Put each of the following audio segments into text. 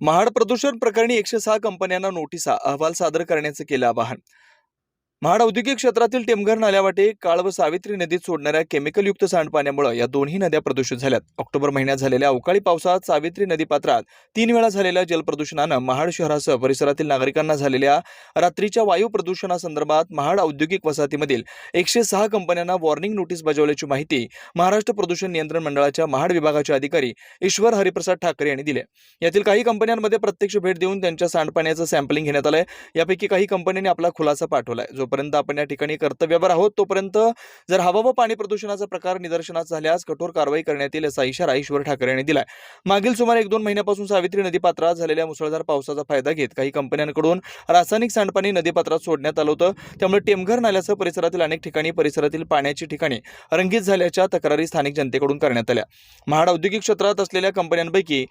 महाड प्रदूषण प्रकरणी एकशे सहा कंपन्यांना नोटिसा अहवाल सादर करण्याचं केलं आवाहन. महाड औद्योगिक क्षेत्रातील टेमघर नाल्यावाटे काळ व सावित्री नदीत सोडणाऱ्या केमिकलयुक्त सांडपाण्यामुळे या दोन्ही नद्या प्रदूषित झाल्यात. ऑक्टोबर महिन्यात झालेल्या अवकाळी पावसात सावित्री नदीपात्रात तीन वेळा झालेल्या जलप्रदूषणानं महाड शहरासह परिसरातील नागरिकांना झालेल्या रात्रीच्या वायू प्रदूषणासंदर्भात महाड औद्योगिक वसाहतीमधील एकशे सहा कंपन्यांना वॉर्निंग नोटीस बजावल्याची माहिती महाराष्ट्र प्रदूषण नियंत्रण मंडळाच्या महाड विभागाचे अधिकारी ईश्वर हरिप्रसाद ठाकरे यांनी दिले यातील काही कंपन्यांमध्ये प्रत्यक्ष भेट देऊन त्यांच्या सांडपाण्याचं सॅम्पलिंग घेण्यात आलंय. यापैकी काही कंपन्यांनी आपला खुलासा पाठवलाय. जोपर्यंत आपण या ठिकाणी कर्तव्यावर आहोत तोपर्यंत जर हवा व पाणी प्रदूषणाचा प्रकार निदर्शनास झाल्यास कठोर कारवाई करण्यात येईल असा इशारा ईश्वर ठाकरे यांनी दिलाय. मागील सुमारे एक दोन महिन्यापासून सावित्री नदीपात्रात झालेल्या मुसळधार पावसाचा फायदा घेत काही कंपन्यांकडून रासायनिक सांडपाणी नदीपात्रात सोडण्यात आलं होतं. त्यामुळे टेमघर नाल्यासह परिसरातील अनेक ठिकाणी परिसरातील पाण्याची ठिकाणी रंगीत झाल्याच्या तक्रारी स्थानिक जनतेकडून करण्यात आल्या. महाड औद्योगिक क्षेत्रात असलेल्या कंपन्यांपैकी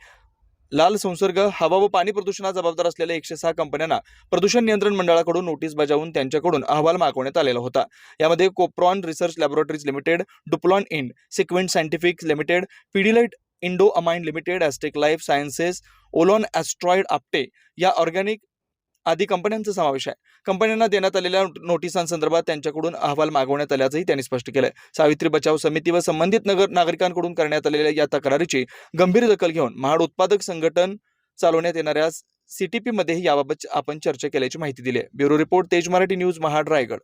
लाल संसर्ग हवा व पाणी प्रदूषणास जबाबदार असलेल्या एकशे सहा कंपन्यांना प्रदूषण नियंत्रण मंडळाकडून नोटीस बजावून त्यांच्याकडून अहवाल मागवण्यात आलेला होता. यामध्ये कोप्रॉन रिसर्च लॅबोरेटरीज लिमिटेड डुप्लॉन Ind Sequent scientific limited Pidilite Indo amine limited Astec life sciences ओलॉन ॲस्ट्रॉइड आपटे या ऑर्गॅनिक आदी कंपन्यांचा समावेश आहे. कंपन्यांना देण्यात आलेल्या नोटिसांसंदर्भात त्यांच्याकडून अहवाल मागवण्यात आल्याचंही त्यांनी स्पष्ट केलं सावित्री बचाव समिती व संबंधित नगर नागरिकांकडून करण्यात आलेल्या या तक्रारीची गंभीर दखल घेऊन महाड उत्पादक संघटन चालवण्यात येणाऱ्या सीटीपीमध्येही याबाबत आपण चर्चा केल्याची माहिती दिली आहे ब्युरो रिपोर्ट तेज मराठी न्यूज महाड रायगड.